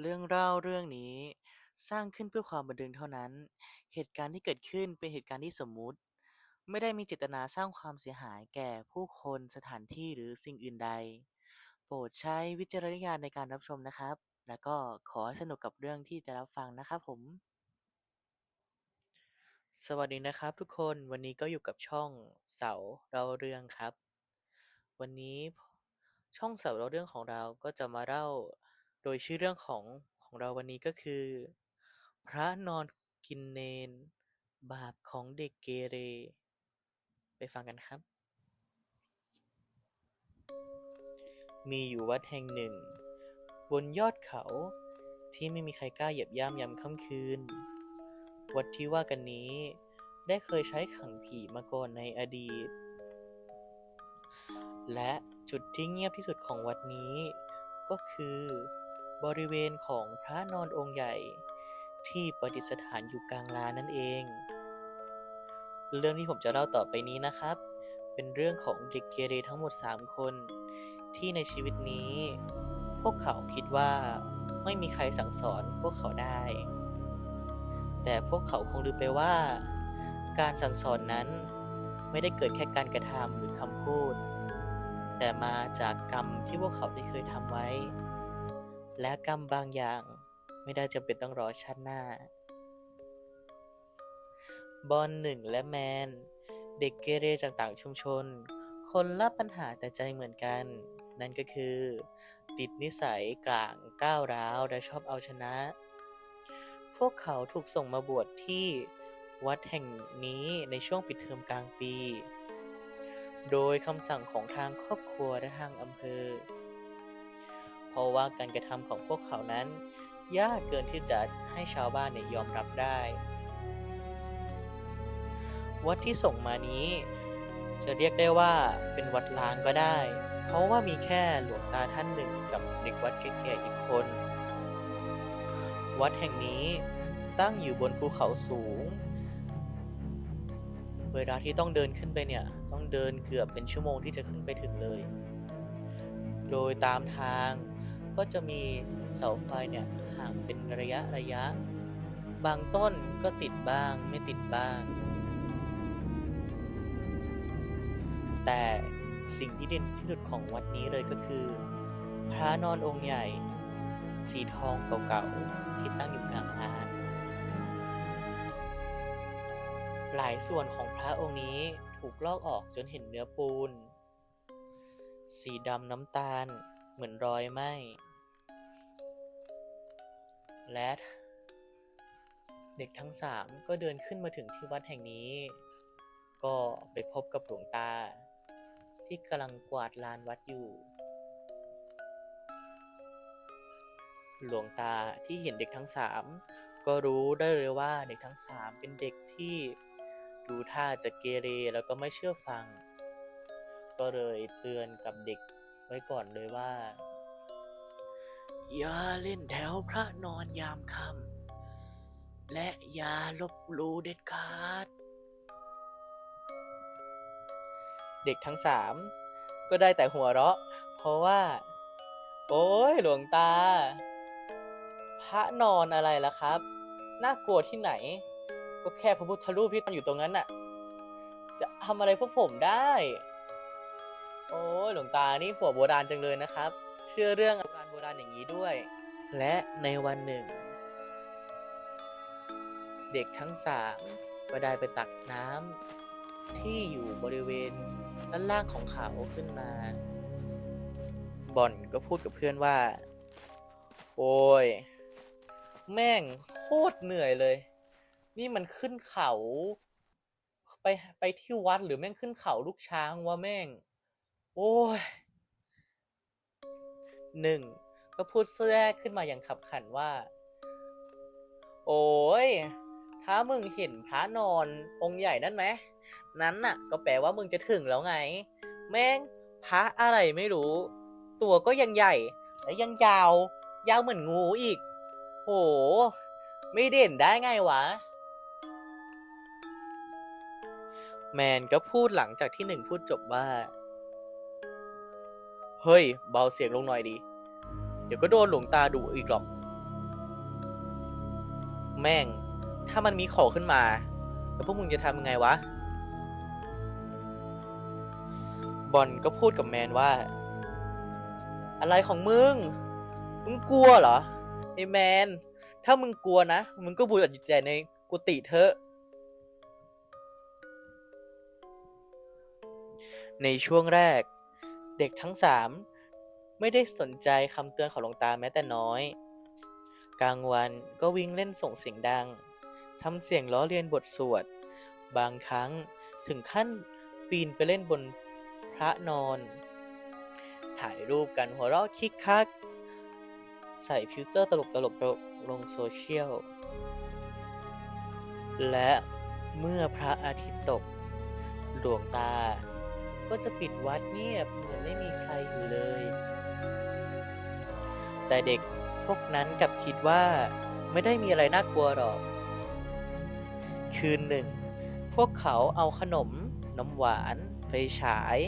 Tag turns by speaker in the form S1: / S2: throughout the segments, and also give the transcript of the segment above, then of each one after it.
S1: เรื่องเล่าเรื่องนี้สร้างขึ้นเพื่อความบันเทิงเท่านั้น เหตุการณ์ที่เกิดขึ้นเป็นเหตุการณ์ที่สมมุติ ไม่ได้มีเจตนาสร้างความเสียหายแก่ผู้คนสถานที่หรือสิ่งอื่นใด โปรดใช้วิจารณญาณในการรับชมนะครับ แล้วก็ขอให้สนุกกับเรื่องที่จะรับฟังนะครับผม สวัสดีนะครับทุกคน วันนี้ก็อยู่กับช่องเสาเล่าเรื่องครับ วันนี้ช่องเสาเล่าเรื่องของเราก็จะมาเล่า โดยชื่อเรื่องของของเราวันนี้ก็คือ พระนอนกินเนรบาปของเด็กเกเร ไปฟังกันครับ มีอยู่วัดแห่งหนึ่ง บนยอดเขาที่ไม่มีใครกล้าเหยียบย่ำยามค่ำคืน วัดที่ว่ากันนี้ได้เคยใช้ขังผีมาก่อนในอดีต และจุดที่เงียบที่สุดของวัดนี้ก็คือ บริเวณของพระนอนองค์ใหญ่ ที่ประดิษฐานอยู่กลางลานนั่นเอง เรื่องที่ผมจะเล่าต่อไปนี้นะครับ เป็นเรื่องของเด็กเกเรทั้งหมด 3 คน ที่ในชีวิตนี้ พวกเขาคิดว่าไม่มีใครสั่งสอนพวกเขาได้ แต่พวกเขาคงลืมไปว่า การสั่งสอนนั้นไม่ได้เกิดแค่การกระทำหรือคำพูด แต่มาจากกรรมที่พวกเขาได้เคยทำไว้ และกรรมบางอย่าง ไม่ได้จำเป็นต้องรอชาติหน้า บอลหนึ่งและแมน เด็กเกเรจากต่างชุมชน คนละปัญหาแต่ใจเหมือนกัน นั่นก็คือ ติดนิสัยกลางก้าวร้าว และชอบเอาชนะ พวกเขาถูกส่งมาบวชที่วัดแห่งนี้ในช่วงปิดเทอมกลางปี โดยคำสั่งของทางครอบครัวและทางอำเภอ เพราะว่าการกระทำของพวกเขานั้น ยากเกินที่จะให้ชาวบ้านเนี่ยยอมรับได้ วัดที่ส่งมานี้ จะเรียกได้ว่าเป็นวัดล้างก็ได้ เพราะว่ามีแค่หลวงตาท่านหนึ่งกับเด็กวัดแก่ๆอีกคน วัดแห่งนี้ตั้งอยู่บนภูเขาสูง เวลาที่ต้องเดินขึ้นไปเนี่ยต้องเดินเกือบเป็นชั่วโมงที่จะขึ้นไปถึงเลย โดยตามทาง ก็จะมีเสาไฟเนี่ยห่างเป็นระยะระยะ บางต้นก็ติดบ้างไม่ติดบ้าง แต่สิ่งที่เด่นที่สุดของวัดนี้เลยก็คือ พระนอนองค์ใหญ่ สีทองเก่าๆที่ตั้งอยู่กลางลานหลายส่วนของพระองค์นี้ถูกลอกออกจนเห็นเนื้อปูน สีดำน้ำตาล เหมือนรอยไหมและเด็กทั้งสามก็เดินขึ้นมาถึงที่วัดแห่งนี้ ก็ไปพบกับหลวงตา ที่กำลังกวาดลานวัดอยู่ หลวงตาที่เห็นเด็กทั้งสามก็รู้ได้เลยว่าเด็กทั้งสามเป็นเด็กที่ดูท่าจะเกเรแล้วก็ไม่เชื่อฟัง ก็เลยเตือนกับเด็ก ไว้ก่อนเลยว่า อย่าเล่นแถวพระนอนยามค่ำและอย่าลบลูเด็ดขาด เด็กทั้งสามก็ได้แต่หัวเราะ เพราะว่า โอ้ยหลวงตา พระนอนอะไรล่ะครับ น่ากลัวที่ไหน ก็แค่พระพุทธรูปที่ตั้งอยู่ตรงนั้นน่ะ จะทำอะไรพวกผมได้ โอ้ยหลวงตานี่หัวโบราณจังเลยนะครับ เชื่อเรื่องโบราณโบราณอย่างนี้ด้วย และในวันหนึ่ง เด็กทั้งสามก็ได้ไปตักน้ำที่อยู่บริเวณด้านล่างของเขาขึ้นมา บอนก็พูดกับเพื่อนว่า โอ้ย แม่งโคตรเหนื่อยเลย นี่มันขึ้นเขา ไปไปที่วัดหรือแม่งขึ้นเขาลูกช้างวะแม่ง โอ้ยหนึ่งก็พูดแทรกขึ้นมาอย่างขับขันว่า โอ้ย ถ้ามึงเห็นพระนอนองค์ใหญ่นั่นไหม นั้นน่ะ ก็แปลว่ามึงจะถึงแล้วไง แม่งพระอะไรไม่รู้ ตัวก็ยังใหญ่ และยังยาว ยาวเหมือนงูอีก โห ไม่เด่นได้ไงวะ แมนก็พูดหลังจากที่หนึ่งพูดจบว่า เฮ้ย เบาเสียงลงหน่อยดิเดี๋ยวก็โดนหลวงตาดุอีกหรอก แม่ง ถ้ามันมีของขึ้นมา แล้วพวกมึงจะทำยังไงวะ บอลก็พูดกับแมนว่า อะไรของมึง มึงกลัวเหรอ ไอ้แมน ถ้ามึงกลัวนะ มึงก็บูอยู่แต่ในกุฏิเถอะในช่วงแรก เด็กทั้งสามไม่ได้สนใจคำเตือนของหลวงตาแม้แต่น้อย กลางวันก็วิ่งเล่นส่งเสียงดังทำเสียงล้อเลียนบทสวด บางครั้งถึงขั้นปีนไปเล่นบนพระนอน ถ่ายรูปกันหัวเราะคิกคัก ใส่ฟิลเตอร์ตลกตลกตลกลงโซเชียล และเมื่อพระอาทิตย์ตก หลวงตา ก็จะปิดวัดเงียบเหมือนไม่มีใครอยู่เลย แต่เด็กพวกนั้นกลับคิดว่าไม่ได้มีอะไรน่ากลัวหรอก คืนหนึ่ง พวกเขาเอาขนม น้ำหวาน ไฟฉาย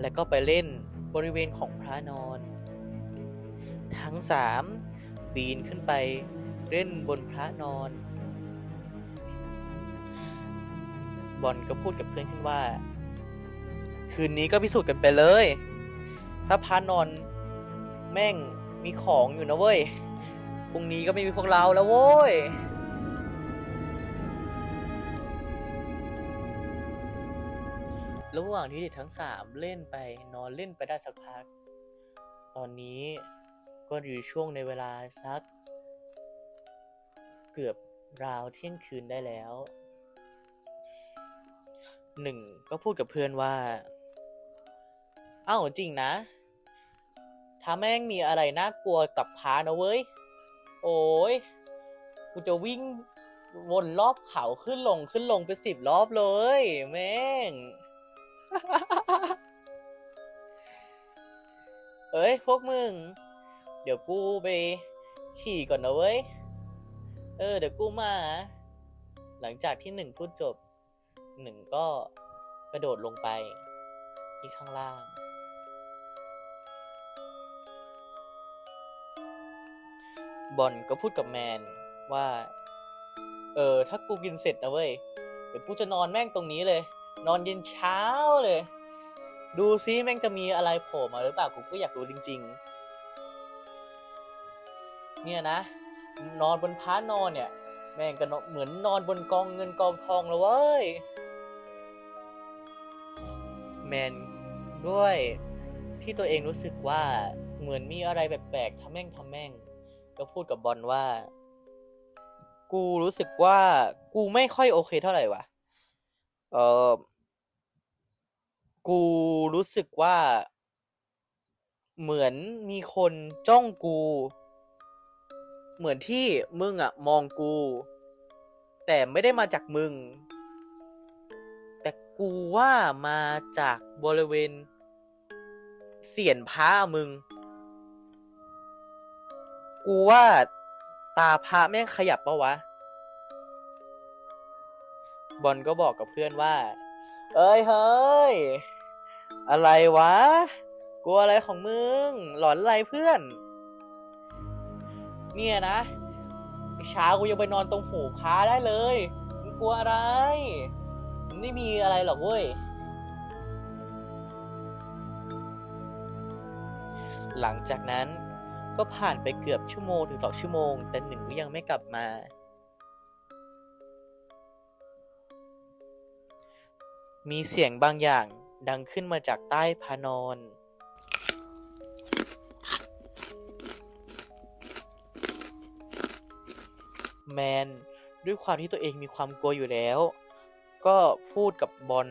S1: และก็ไปเล่นบริเวณของพระนอน ทั้งสามปีนขึ้นไปเล่นบนพระนอน บอลก็พูดกับเพื่อนขึ้นว่า คืนนี้ก็พิสูจน์กันไปเลย ถ้าพระนอนแม่งมีของอยู่นะเว้ย พรุ่งนี้ก็ไม่มีพวกเราแล้วโว้ยระหว่างที่เด็กทั้งสามเล่นไปนอนเล่นไปได้สักพัก ตอนนี้ก็อยู่ช่วงในเวลาสัก เกือบราวเที่ยงคืนได้แล้ว หนึ่งก็พูดกับเพื่อนว่า เอ้าจริงนะ ถ้าแม่งมีอะไรน่ากลัวกับพานะเว้ย โอ้ยกูจะวิ่งวนรอบเขาขึ้นลงขึ้นลงไปสิบรอบเลย แม่ง เอ้ย พวกมึง เดี๋ยวกูไปฉี่ก่อนนะเว้ย เออ เดี๋ยวกูมา หลังจากที่หนึ่งพูดจบ หนึ่งก็กระโดดลงไปที่ข้างล่าง บอลก็พูดกับแมนว่า เออ ถ้ากูกินเสร็จนะเว้ย เดี๋ยวกูจะนอนแม่งตรงนี้เลย นอนเย็นเช้าเลย ดูซิแม่งจะมีอะไรโผล่มาหรือเปล่า กูก็อยากรู้จริง ๆ เนี่ยนะ นอนบนพ้านอนเนี่ย แม่งก็เหมือนนอนบนกองเงินกองทองเลยเว้ย แมนด้วยที่ตัวเองรู้สึกว่าเหมือนมีอะไรแปลกๆทำแม่งทำแม่ง ก็พูดกับบอลว่า กูรู้สึกว่ากูไม่ค่อยโอเคเท่าไหร่วะเออกูรู้สึกว่า เหมือนมีคนจ้องกู เหมือนที่มึงอะมองกู แต่ไม่ได้มาจากมึง แต่กูว่ามาจากบริเวณ เสียนพระมึง กูว่าตาพระแม่งขยับปะวะ บอลก็บอกกับเพื่อนว่า เอ้ยเฮ้ย อะไรวะ กลัวอะไรของมึง หลอนอะไรเพื่อน เนี่ยนะเช้ากูยังไปนอนตรงหูพระได้เลย มึงกลัวอะไรมันไม่มีอะไรหรอกเว้ย หลังจากนั้น ก็ผ่านไปเกือบชั่วโมงถึงสองชั่วโมง แต่หนึ่งก็ยังไม่กลับมา มีเสียงบางอย่างดังขึ้นมาจากใต้พานอน แมน ด้วยความที่ตัวเองมีความกลัวอยู่แล้ว ก็พูดกับบอล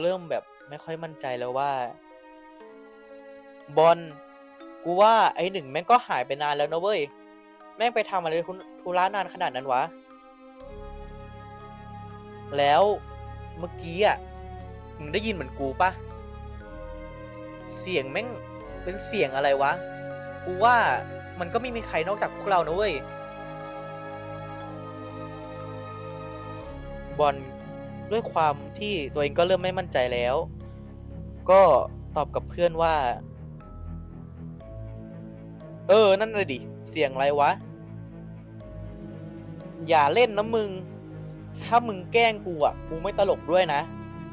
S1: เริ่มแบบไม่ค่อยมั่นใจแล้วว่า บอล กูว่าไอ้หนึ่งแม่งก็หายไปนานแล้วนะเว้ย แม่งไปทำอะไรธุธุระนานขนาดนั้นวะ แล้วเมื่อกี้อะ มึงได้ยินเหมือนกูปะ เสียงแม่งเป็นเสียงอะไรวะ กูว่ามันก็ไม่มีใครนอกจากพวกเรานะเว้ย บอลด้วยความที่ตัวเองก็เริ่มไม่มั่นใจแล้ว ก็ตอบกับเพื่อนว่า เออ นั่นเลยดิ เสียงอะไรวะ อย่าเล่นนะมึง ถ้ามึงแกล้งกูอะ กูไม่ตลกด้วยนะ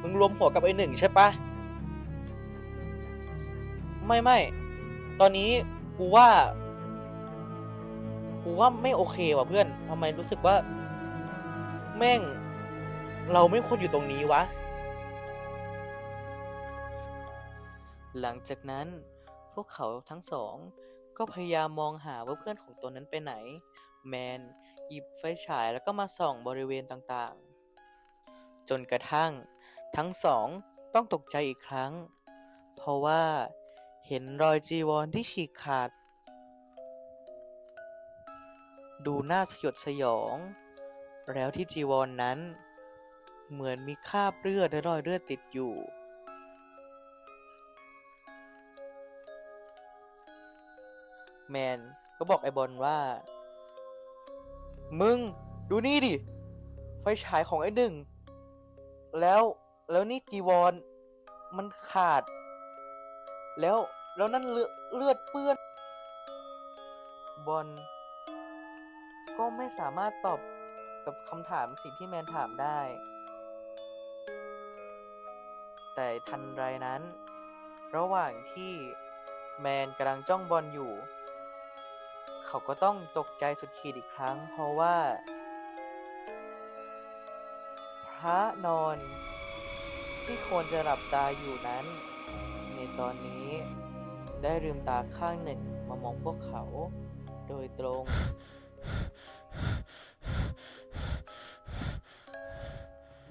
S1: มึงรวมหัวกับไอ้หนึ่งใช่ปะ ไม่ไม่ ตอนนี้กูว่า กูว่าไม่โอเคว่ะเพื่อนทำไมรู้สึกว่า แม่ง เราไม่ควรอยู่ตรงนี้วะ หลังจากนั้นพวกเขาทั้งสอง ก็พยายามมองหาว่าเพื่อนของตนนั้นไปไหน แมนหยิบไฟฉายแล้วก็มาส่องบริเวณต่างๆ จนกระทั่ง ทั้งสองต้องตกใจอีกครั้ง เพราะว่าเห็นรอยจีวรที่ฉีกขาด ดูน่าสยดสยอง แล้วที่จีวรนนั้น เหมือนมีคราบเลือดและรอยเลือดติดอยู่ แมนก็บอกไอบอลว่า มึงดูนี่ดิ ไฟฉายของไอหนึ่ง แล้วแล้วนี่จีวรมันขาด แล้วแล้วนั่นเลือดเลือดเปื้อน บอลก็ไม่สามารถตอบกับคำถามสิ่งที่แมนถามได้ แต่ทันไรนั้น ระหว่างที่แมนกำลังจ้องบอลอยู่ เขาก็ต้องตกใจสุดขีดอีกครั้ง เพราะว่า พระนอนที่ควรจะหลับตาอยู่นั้น ในตอนนี้ได้ลืมตาข้างหนึ่งมามองพวกเขา โดยตรง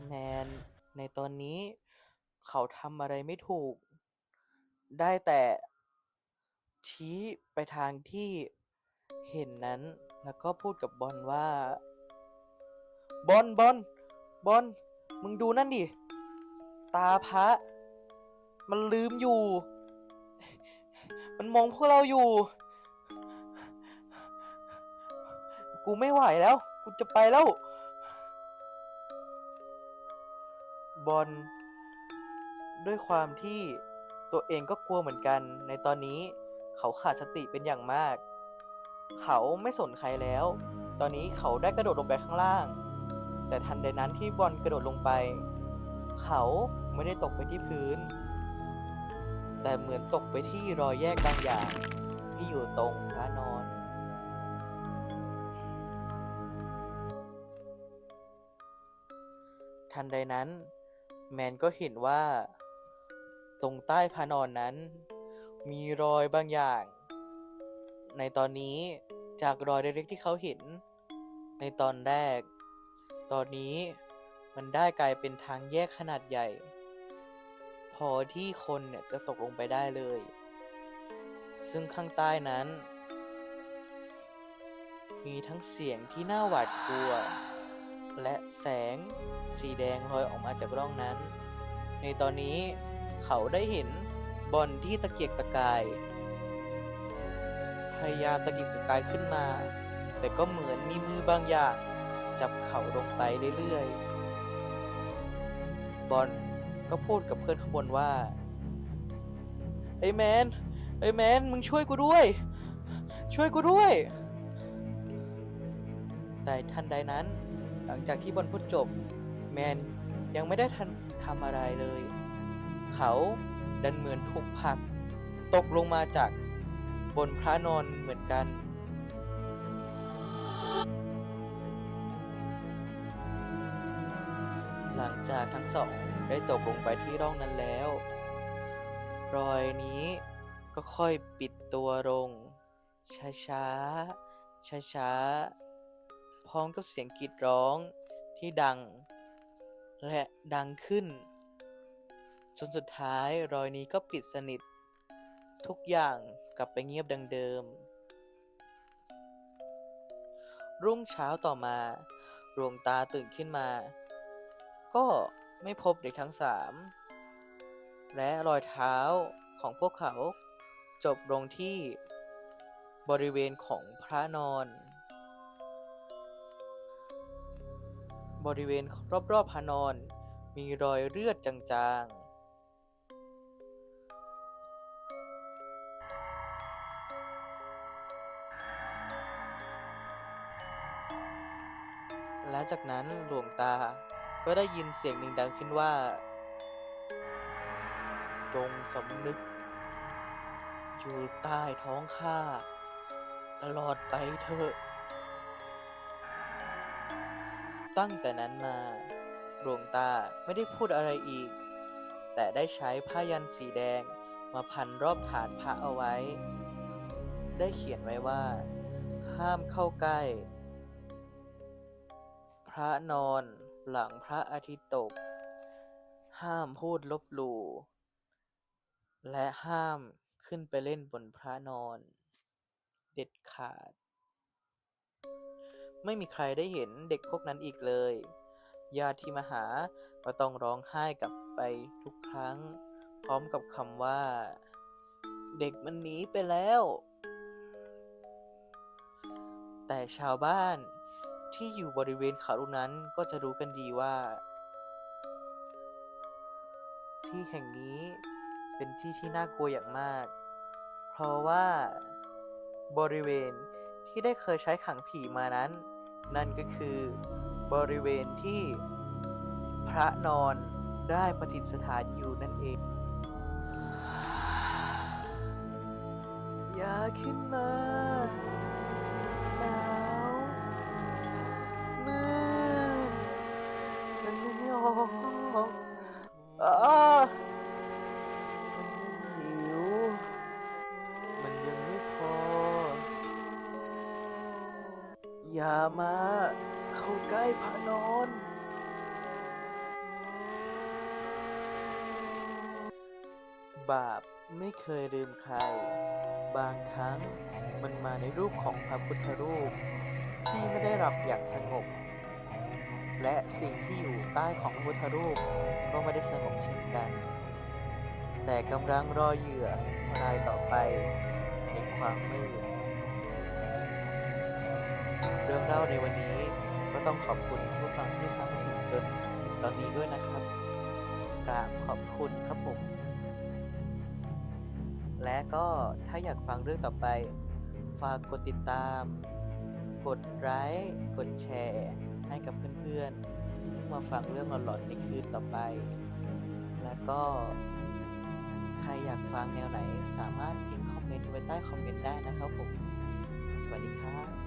S1: แมน ในตอนนี้เขาทำอะไรไม่ถูก ได้แต่ชี้ไปทางที่ เห็นนั้นแล้วก็พูดกับบอลว่า บอลบอลบอลมึงดูนั่นดิ ตาพระ มันลืมอยู่ มันมองพวกเราอยู่ กูไม่ไหวแล้ว กูจะไปแล้ว บอลด้วยความที่ตัวเองก็กลัวเหมือนกัน ในตอนนี้เขาขาดสติเป็นอย่างมาก เขาไม่สนใครแล้ว ตอนนี้เขาได้กระโดดลงไปข้างล่าง แต่ทันใดนั้นที่บอลกระโดดลงไป เขาไม่ได้ตกไปที่พื้น แต่เหมือนตกไปที่รอยแยกบางอย่างที่อยู่ตรงพระนอนทันใดนั้น แมนก็เห็นว่า ตรงใต้พระนอนนั้น มีรอยบางอย่าง ในตอนนี้จากรอยเล็กๆที่เขาเห็น ในตอนแรก ตอนนี้มันได้กลายเป็นทางแยกขนาดใหญ่ พอที่คนเนี่ยจะตกลงไปได้เลย ซึ่งข้างใต้นั้น มีทั้งเสียงที่น่าหวาดกลัว และแสงสีแดงลอยออกมาจากร่องนั้น ในตอนนี้เขาได้เห็นบอลที่ตะเกียกตะกาย พยายามตะกียกตะกายขึ้นมา แต่ก็เหมือนมีมือบางอย่างจับเขาลงไปเรื่อยๆ บอลก็พูดกับเพื่อนข้างบนว่า ไอ้แมน ไอ้แมน มึงช่วยกูด้วย ช่วยกูด้วย แต่ทันใดนั้น หลังจากที่บอลพูดจบ แมนยังไม่ได้ทันทำอะไรเลย เขาดันเหมือนถูกผลัก ตกลงมาจาก บนพระนอนเหมือนกันหลังจากทั้งสองได้ตกลงไปที่ร่องนั้นแล้ว รอยนี้ก็ค่อยปิดตัวลง ช้าช้าช้าช้าๆ พร้อมกับเสียงกรีดร้องที่ดัง และดังขึ้น จนสุดท้ายรอยนี้ก็ปิดสนิท ทุกอย่างกลับไปเงียบดังเดิม รุ่งเช้าต่อมาดวงตาตื่นขึ้นมา ก็ไม่พบเด็กทั้งสามและรอยเท้าของพวกเขาจบลงที่บริเวณของพระนอน บริเวณรอบๆพระนอนมีรอยเลือดจางๆ และจากนั้นหลวงตาก็ได้ยินเสียงหนึ่งดังขึ้นว่า จงสำนึก อยู่ใต้ท้องข้า ตลอดไปเถอะตั้งแต่นั้นมาหลวงตาไม่ได้พูดอะไรอีก แต่ได้ใช้ผ้ายันสีแดงมาพันรอบฐานพระเอาไว้ ได้เขียนไว้ว่า ห้ามเข้าใกล้ ระนอนหลังพระอาทิตย์ตก ห้ามพูดลบหลู่ และห้ามขึ้นไปเล่นบนพระนอน เด็ดขาด ไม่มีใครได้เห็นเด็กพวกนั้นอีกเลย ญาติที่มาหาก็ต้องร้องไห้กลับไปทุกครั้ง พร้อมกับคำว่า เด็กมันหนีไปแล้ว แต่ชาวบ้าน ที่อยู่บริเวณเขาลูกนั้นก็จะรู้กันดีว่า ที่แห่งนี้เป็นที่ที่น่ากลัวอย่างมาก เพราะว่าบริเวณที่ได้เคยใช้ขังผีมานั้น นั่นก็คือบริเวณที่พระนอนได้ประดิษฐานอยู่นั่นเอง อย่าขึ้นมา อย่ามาเข้าใกล้พระนอน บาปไม่เคยลืมใคร บางครั้งมันมาในรูปของพระพุทธรูป ที่ไม่ได้หลับอย่างสงบ และสิ่งที่อยู่ใต้ของพระพุทธรูปก็ไม่ได้สงบเช่นกัน แต่กำลังรอเหยื่อรายต่อไปในความมืด เรื่องเล่าในวันนี้ก็ต้องขอบคุณผู้ฟังที่ฟังมาถึงจนถึงตอนนี้ด้วยนะครับกราบขอบคุณครับผม และก็ถ้าอยากฟังเรื่องต่อไป ฝากกดติดตาม กดไลค์กดแชร์ ให้กับเพื่อนๆที่เพิ่งมาฟังเรื่องหลอนๆในคืนต่อไป และก็ใครอยากฟังแนวไหนสามารถพิมพ์คอมเมนต์ไว้ใต้คอมเมนต์ได้นะครับผม สวัสดีครับ